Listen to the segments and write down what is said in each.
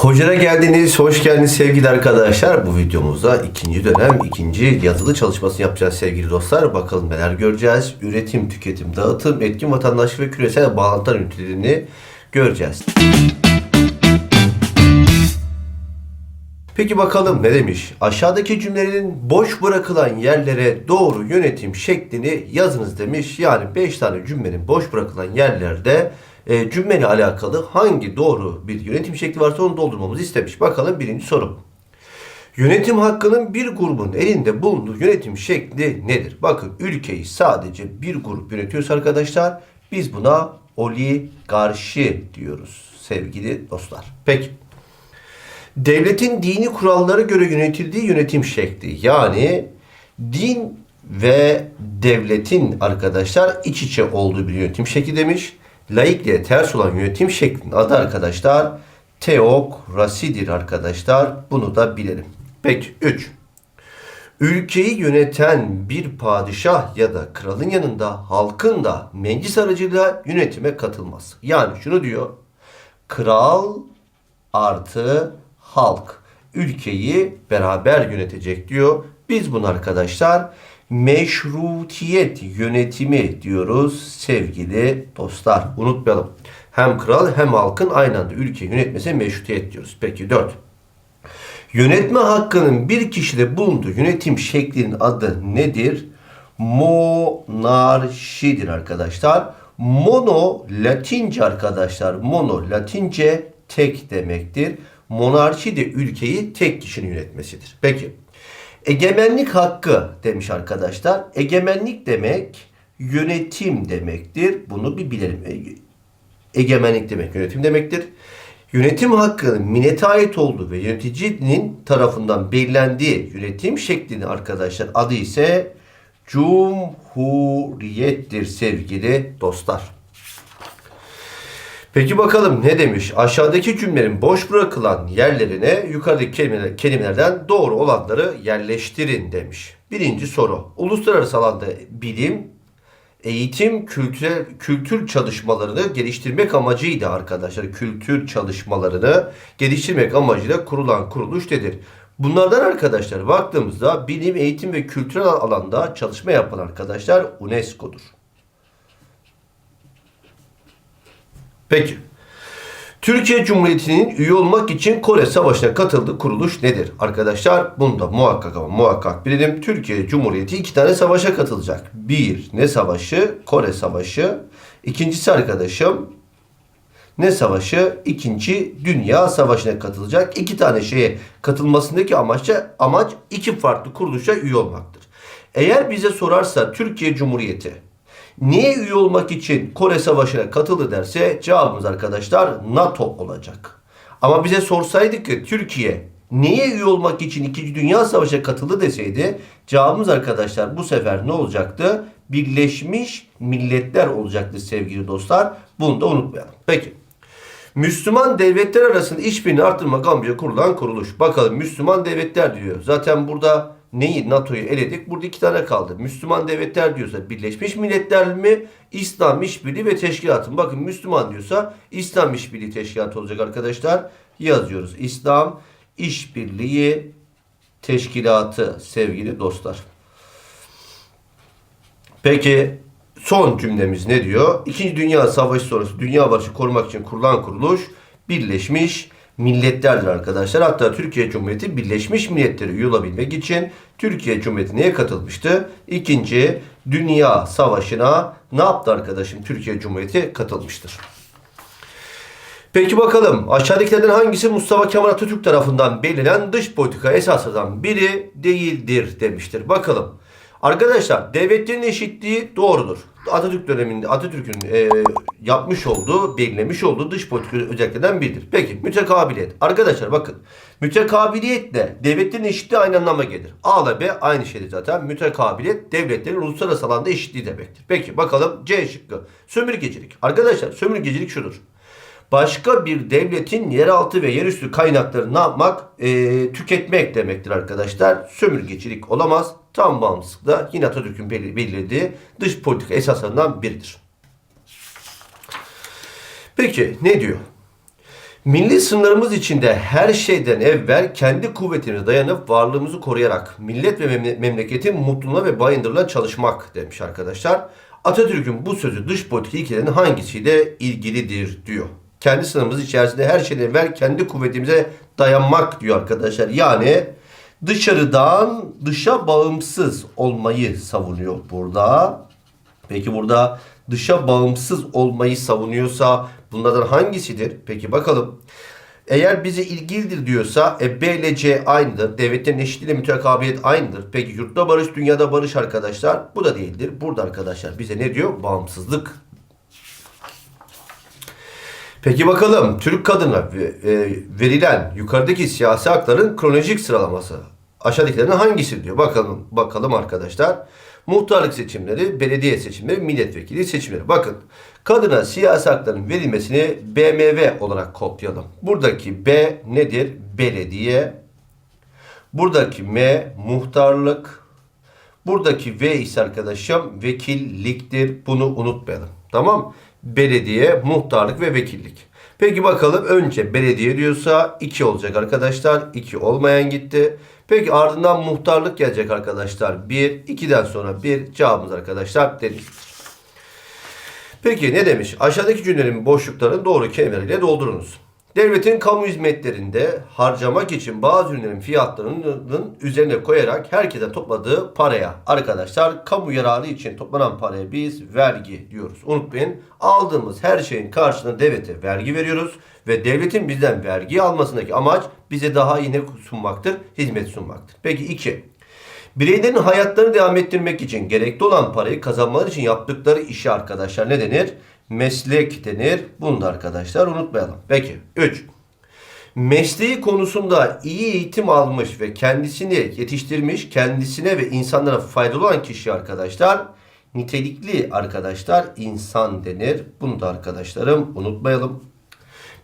Hoca'ya geldiniz, hoş geldiniz sevgili arkadaşlar. Bu videomuzda ikinci dönem, ikinci yazılı çalışmasını yapacağız sevgili dostlar. Bakalım neler göreceğiz. Üretim, tüketim, dağıtım, etkin vatandaşlık ve küresel bağlantılar ünitelerini göreceğiz. Peki bakalım ne demiş? Aşağıdaki cümlelerin boş bırakılan yerlere doğru yönetim şeklini yazınız demiş. Yani 5 tane cümlenin boş bırakılan yerlerde e, cümleyle alakalı hangi doğru bir yönetim şekli varsa onu doldurmamızı istemiş. Bakalım birinci soru. Yönetim hakkının bir grubun elinde bulunduğu yönetim şekli nedir? Bakın ülkeyi sadece bir grup yönetiyorsa arkadaşlar biz buna oligarşi diyoruz sevgili dostlar. Peki. Devletin dini kurallara göre yönetildiği yönetim şekli. Yani din ve devletin arkadaşlar iç içe olduğu bir yönetim şekli demiş. Laikliğe ters olan yönetim şeklinin adı arkadaşlar teokrasidir arkadaşlar. Bunu da bilelim. Peki 3. Ülkeyi yöneten bir padişah ya da kralın yanında halkın da meclis aracılığıyla yönetime katılması. Yani şunu diyor. Kral artı halk ülkeyi beraber yönetecek diyor. Biz bunu arkadaşlar meşrutiyet yönetimi diyoruz sevgili dostlar. Unutmayalım. Hem kral hem halkın aynı anda ülkeyi yönetmesi meşrutiyet diyoruz. Peki 4. Yönetme hakkının bir kişide bulunduğu yönetim şeklinin adı nedir? Monarşidir arkadaşlar. Mono Latince arkadaşlar. Mono Latince tek demektir. Monarşi de ülkeyi tek kişinin yönetmesidir. Peki. Egemenlik hakkı demiş arkadaşlar. Egemenlik demek yönetim demektir. Bunu bir bilelim. E- Egemenlik demek yönetim demektir. Yönetim hakkının millete ait olduğu ve yöneticinin tarafından belirlendiği yönetim şeklini arkadaşlar adı ise Cumhuriyettir sevgili dostlar. Peki bakalım ne demiş? Aşağıdaki cümlenin boş bırakılan yerlerine yukarıdaki kelimeler, kelimelerden doğru olanları yerleştirin demiş. Birinci soru. Uluslararası alanda bilim, eğitim, kültür, kültür çalışmalarını geliştirmek amacıyla arkadaşlar kültür çalışmalarını geliştirmek amacıyla kurulan kuruluş nedir? Bunlardan arkadaşlar baktığımızda bilim, eğitim ve kültürel alanda çalışma yapan arkadaşlar UNESCO'dur. Peki. Türkiye Cumhuriyeti'nin üye olmak için Kore Savaşı'na katıldığı kuruluş nedir? Arkadaşlar bunu da muhakkak ama muhakkak bilelim. Türkiye Cumhuriyeti iki tane savaşa katılacak. Bir ne savaşı? Kore Savaşı. İkincisi arkadaşım ne savaşı? İkinci Dünya Savaşı'na katılacak. İki tane şeye katılmasındaki amaç, amaç iki farklı kuruluşa üye olmaktır. Eğer bize sorarsa Türkiye Cumhuriyeti Niye üye olmak için Kore Savaşı'na katıldı derse cevabımız arkadaşlar NATO olacak. Ama bize sorsaydık ki Türkiye niye üye olmak için 2. Dünya Savaşı'na katıldı deseydi cevabımız arkadaşlar bu sefer ne olacaktı? Birleşmiş Milletler olacaktı sevgili dostlar. Bunu da unutmayalım. Peki. Müslüman devletler arasında işbirliğini arttırmak amacıyla kurulan kuruluş. Bakalım Müslüman devletler diyor. Zaten burada neyi NATO'yu eledik. Burada iki tane kaldı. Müslüman devletler diyorsa Birleşmiş Milletler mi? İslam İşbirliği ve Teşkilatı mı? Bakın Müslüman diyorsa İslam İşbirliği Teşkilatı olacak arkadaşlar. Yazıyoruz. İslam İşbirliği Teşkilatı sevgili dostlar. Peki son cümlemiz ne diyor? İkinci Dünya Savaşı sonrası dünya barışı korumak için kurulan kuruluş Birleşmiş Milletlerdir arkadaşlar. Hatta Türkiye Cumhuriyeti Birleşmiş Milletler'e üye olabilmek için Türkiye Cumhuriyeti neye katılmıştı? İkinci Dünya Savaşı'na ne yaptı arkadaşım? Türkiye Cumhuriyeti katılmıştır. Peki bakalım aşağıdakilerden hangisi Mustafa Kemal Atatürk tarafından belirlenen dış politika esaslardan biri değildir demiştir. Bakalım. Arkadaşlar devletlerin eşitliği doğrudur. Atatürk döneminde Atatürk'ün e, yapmış olduğu, belirlemiş olduğu dış politika özelliklerinden biridir. Peki mütekabiliyet. Arkadaşlar bakın mütekabiliyetle devletlerin eşitliği aynı anlama gelir. A ile B aynı şeydir zaten. Mütekabiliyet devletlerin uluslararası alanda eşitliği demektir. Peki bakalım C şıkkı. Sömürgecilik. Arkadaşlar sömürgecilik şudur başka bir devletin yeraltı ve yerüstü kaynaklarını ne yapmak? E, tüketmek demektir arkadaşlar. Sömürgecilik olamaz. Tam bağımsızlık da yine Atatürk'ün belirlediği dış politika esaslarından biridir. Peki ne diyor? Milli sınırlarımız içinde her şeyden evvel kendi kuvvetimize dayanıp varlığımızı koruyarak millet ve memle- memleketin mutluluğuna ve bayındırlığına çalışmak demiş arkadaşlar. Atatürk'ün bu sözü dış politika ilkelerinin hangisiyle ilgilidir diyor. Kendi sınırımız içerisinde her şeyden evvel kendi kuvvetimize dayanmak diyor arkadaşlar. Yani dışarıdan dışa bağımsız olmayı savunuyor burada. Peki burada dışa bağımsız olmayı savunuyorsa bunlardan hangisidir? Peki bakalım. Eğer bize ilgilidir diyorsa e, B ile C aynıdır. Devletlerin eşitliğiyle mütekabiliyet aynıdır. Peki yurtta barış, dünyada barış arkadaşlar. Bu da değildir. Burada arkadaşlar bize ne diyor? Bağımsızlık. Peki bakalım Türk kadına ve- e, verilen yukarıdaki siyasi hakların kronolojik sıralaması aşağıdakilerin hangisi diyor. Bakalım bakalım arkadaşlar. Muhtarlık seçimleri, belediye seçimleri, milletvekili seçimleri. Bakın kadına siyasi hakların verilmesini BMW olarak kodlayalım. Buradaki B nedir? Belediye. Buradaki M muhtarlık. Buradaki V ise arkadaşım vekilliktir. Bunu unutmayalım. Tamam? Belediye, muhtarlık ve vekillik. Peki bakalım önce belediye diyorsa 2 olacak arkadaşlar. 2 olmayan gitti. Peki ardından muhtarlık gelecek arkadaşlar. 1, 2'den sonra 1 cevabımız arkadaşlar denizlidir. Peki ne demiş? Aşağıdaki cümlelerin boşluklarını doğru kelimeleriyle doldurunuz. Devletin kamu hizmetlerinde harcamak için bazı ürünlerin fiyatlarının üzerine koyarak herkese topladığı paraya arkadaşlar kamu yararı için toplanan paraya biz vergi diyoruz. Unutmayın aldığımız her şeyin karşılığında devlete vergi veriyoruz ve devletin bizden vergi almasındaki amaç bize daha iyi ne sunmaktır? Hizmet sunmaktır. Peki 2. Bireylerin hayatlarını devam ettirmek için gerekli olan parayı kazanmaları için yaptıkları işe arkadaşlar ne denir? Meslek denir. Bunu da arkadaşlar unutmayalım. Peki 3. Mesleği konusunda iyi eğitim almış ve kendisini yetiştirmiş, kendisine ve insanlara faydalı olan kişi arkadaşlar nitelikli arkadaşlar insan denir. Bunu da arkadaşlarım unutmayalım.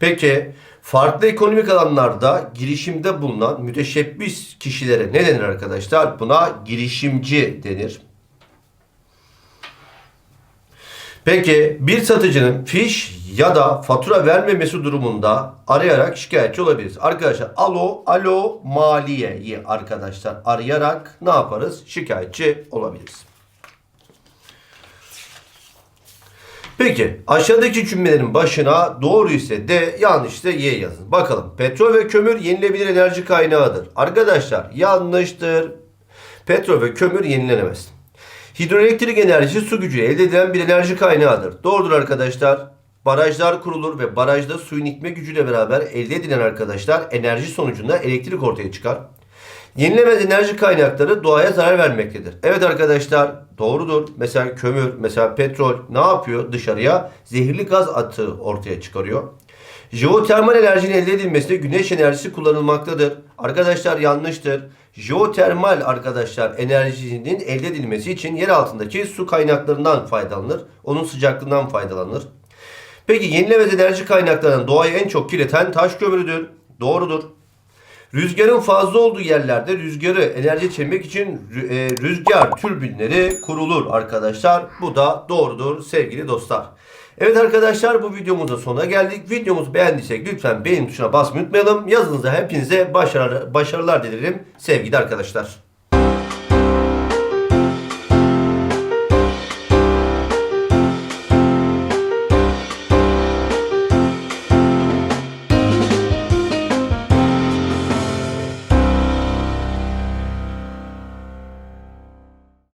Peki farklı ekonomik alanlarda girişimde bulunan müteşebbis kişilere ne denir arkadaşlar? Buna girişimci denir. Peki bir satıcının fiş ya da fatura vermemesi durumunda arayarak şikayetçi olabiliriz. Arkadaşlar alo alo maliyeyi arkadaşlar arayarak ne yaparız? Şikayetçi olabiliriz. Peki aşağıdaki cümlelerin başına doğru ise D yanlış ise Y yazın. Bakalım petrol ve kömür yenilebilir enerji kaynağıdır. Arkadaşlar yanlıştır. Petrol ve kömür yenilenemez. Hidroelektrik enerjisi su gücü elde edilen bir enerji kaynağıdır. Doğrudur arkadaşlar. Barajlar kurulur ve barajda suyun itme gücüyle beraber elde edilen arkadaşlar enerji sonucunda elektrik ortaya çıkar. Yenilemez enerji kaynakları doğaya zarar vermektedir. Evet arkadaşlar doğrudur. Mesela kömür, mesela petrol ne yapıyor dışarıya? Zehirli gaz atığı ortaya çıkarıyor. Jeotermal enerjinin elde edilmesinde güneş enerjisi kullanılmaktadır. Arkadaşlar yanlıştır. Jeotermal arkadaşlar enerjinin elde edilmesi için yer altındaki su kaynaklarından faydalanır. Onun sıcaklığından faydalanır. Peki yenilemez enerji kaynaklarının doğayı en çok kirleten taş kömürüdür. Doğrudur. Rüzgarın fazla olduğu yerlerde rüzgarı enerji çekmek için e, rüzgar türbinleri kurulur arkadaşlar. Bu da doğrudur sevgili dostlar. Evet arkadaşlar bu videomuzun sonuna geldik. Videomuzu beğendiysek lütfen beğen tuşuna basmayı unutmayalım. Yazınıza hepinize başarılar, başarılar dilerim sevgili arkadaşlar.